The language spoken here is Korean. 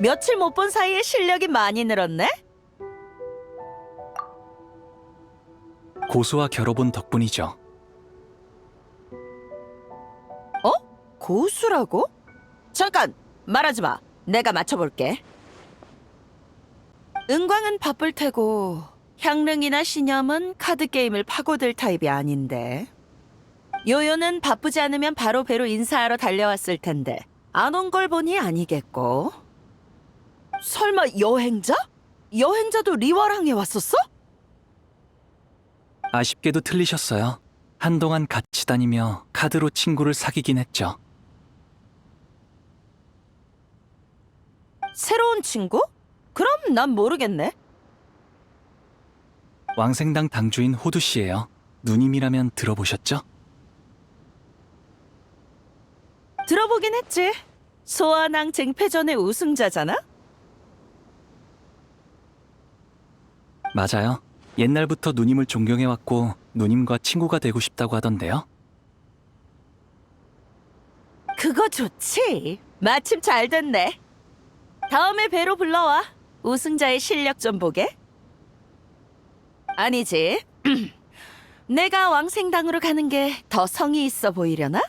며칠 못 본 사이에 실력이 많이 늘었네? 고수와 겨뤄본 덕분이죠. 고수라고? 잠깐 말하지 마. 내가 맞춰볼게. 은광은 바쁠 테고 향릉이나 신념은 카드 게임을 파고들 타입이 아닌데. 요요는 바쁘지 않으면 바로 배로 인사하러 달려왔을 텐데 안 온 걸 보니 아니겠고. 설마 여행자? 여행자도 리와랑에 왔었어? 아쉽게도 틀리셨어요. 한동안 같이 다니며 카드로 친구를 사귀긴 했죠. 새로운 친구? 그럼 난 모르겠네. 왕생당 당주인 호두 씨예요. 누님이라면 들어보셨죠? 들어보긴 했지. 소아낭 쟁패전의 우승자잖아? 맞아요. 옛날부터 누님을 존경해왔고 누님과 친구가 되고 싶다고 하던데요. 그거 좋지. 마침 잘 됐네. 다음에 배로 불러와. 우승자의 실력 좀 보게. 아니지. 내가 왕생당으로 가는 게 더 성의 있어 보이려나?